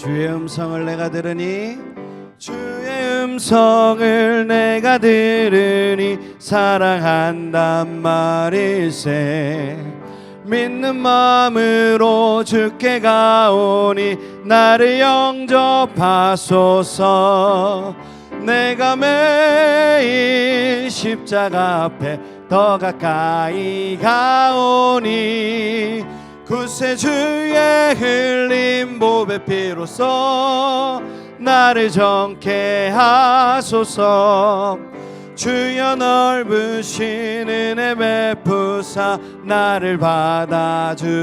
주의 음성을 내가 들으니 주의 음성을 내가 들으니 사랑한단 말일세. 믿는 마음으로 주께 가오니 나를 영접하소서. 내가 매일 십자가 앞에 더 가까이 가오니 구세주의 흘린 보배 피로써 나를 정케 하소서. 주여 넓으신 은혜 베푸사 나를 받아주시고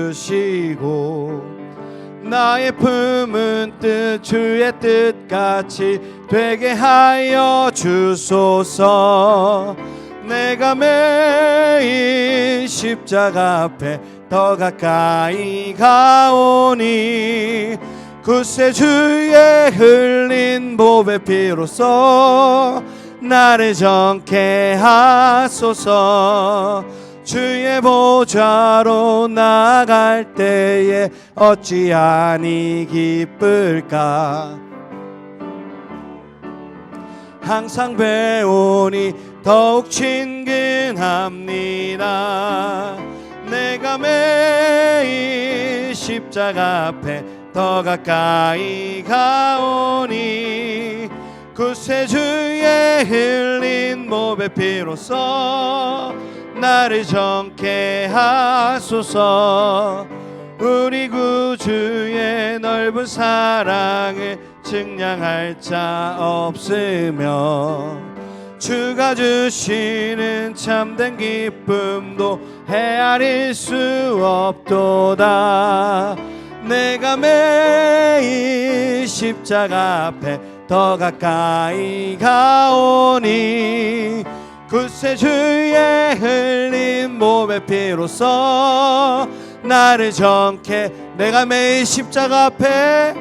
나의 품은 뜻 주의 뜻같이 되게 하여 주소서. 내가 매일 십자가 앞에 더 가까이 가오니 구세주의 흘린 보배 피로써 나를 정케 하소서. 주의 보좌로 나갈 때에 어찌하니 기쁠까? 항상 배우니 더욱 친근합니다 내가 매일 십자가 앞에 더 가까이 가오니 구세주의 흘린 몸의 피로써 나를 정케 하소서. 우리 구주의 넓은 사랑을 증량할 자 없으며 주가 주시는 참된 기쁨도 헤아릴 수 없도다. 내가 매일 십자가 앞에 더 가까이 가오니 구세주의 흘린 몸의 피로써 나를 정케 내가 매일 십자가 앞에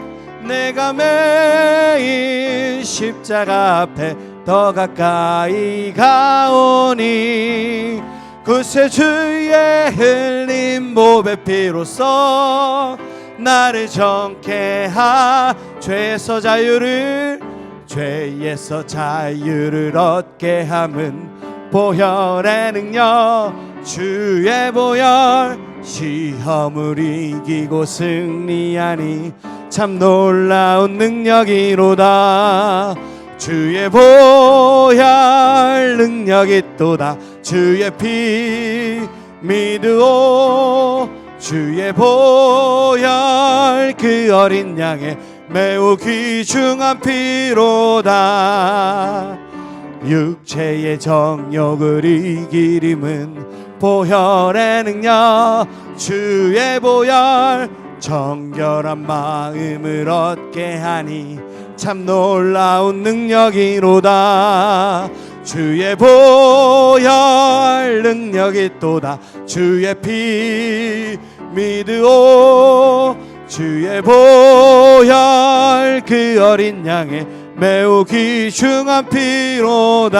내가 매일 십자가 앞에 더 가까이 가오니 구세주의 흘린 몸의 피로써 나를 정케 하 죄에서 자유를 죄에서 자유를 얻게 함은 보혈의 능력 주의 보혈 시험을 이기고 승리하니 참 놀라운 능력이로다 주의 보혈 능력이 또다. 주의 피 믿으오. 주의 보혈 그 어린 양의 매우 귀중한 피로다. 육체의 정욕을 이기림은 보혈의 능력. 주의 보혈 정결한 마음을 얻게 하니 참 놀라운 능력이로다. 주의 보혈 능력이 또다. 주의 피 믿으오. 주의 보혈 그 어린 양의 매우 귀중한 피로다.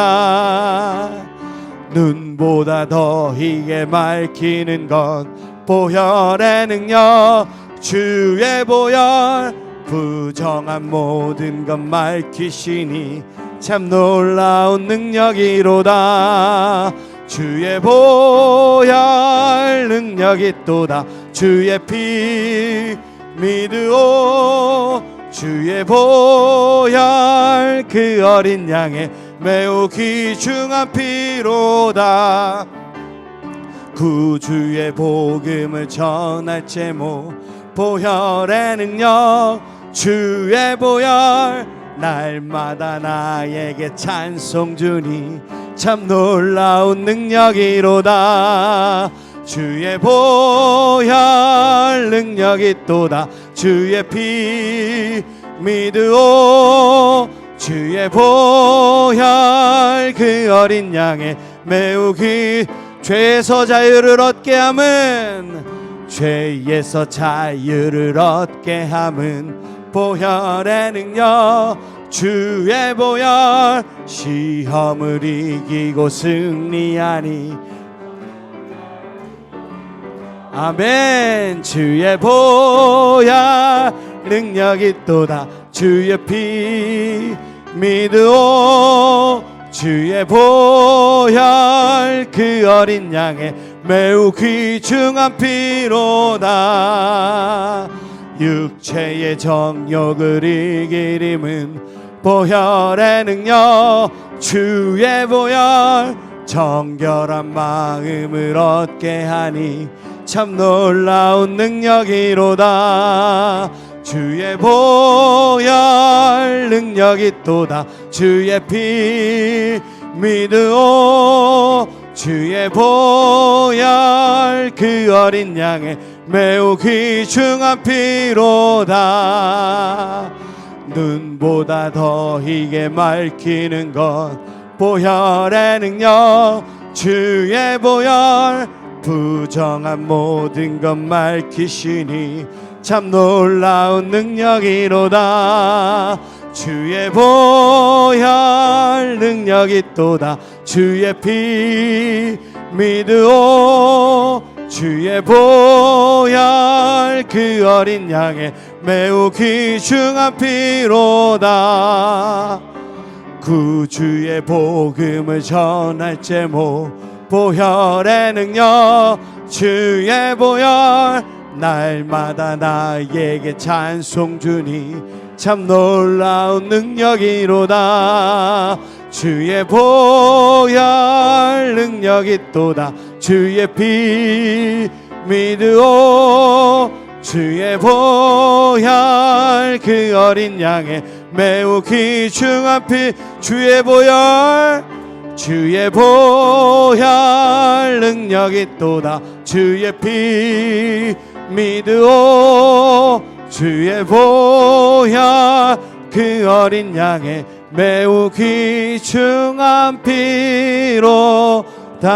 눈보다 더 희게 밝히는 건 보혈의 능력. 주의 보혈 부정한 모든 것 밝히시니 참 놀라운 능력이로다. 주의 보혈 능력이 또다. 주의 피 믿으오. 주의 보혈 그 어린 양의 매우 귀중한 피로다. 구주의 복음을 전할 제목 보혈의 능력 주의 보혈 날마다 나에게 찬송 주니 참 놀라운 능력이로다. 주의 보혈 능력이 또다. 주의 피 믿으오. 주의 보혈 그 어린 양의 매우 귀 죄에서 자유를 얻게 함은 죄에서 자유를 얻게 함은 보혈의 능력 주의 보혈 시험을 이기고 승리하니. 아멘. 주의 보혈 능력이 또다. 주의 피 믿으오. 주의 보혈 그 어린 양의 매우 귀중한 피로다 육체의 정욕을 이길 힘은 보혈의 능력 주의 보혈. 정결한 마음을 얻게 하니 참 놀라운 능력이로다. 주의 보혈 능력이 또다. 주의 피 믿으오. 주의 보혈 그 어린 양의 매우 귀중한 피로다. 눈보다 더 희게 밝히는 것. 보혈의 능력 주의 보혈. 부정한 모든 것 밝히시니 참 놀라운 능력이로다. 주의 보혈 능력이 또다. 주의 피 믿으오 주의 보혈 그 어린 양의 매우 귀중한 피로다. 구주의 복음을 전할 제목 보혈의 능력 주의 보혈. 날마다 나에게 찬송 주니 참 놀라운 능력이로다 주의 보혈 능력이 또다. 주의 피 믿으오. 주의 보혈 그 어린 양의 매우 귀중한 피. 주의 보혈 주의 보혈 능력이 또다. 주의 피 믿으오. 주의 보혈 그 어린 양의 매우 귀중한 피로 다.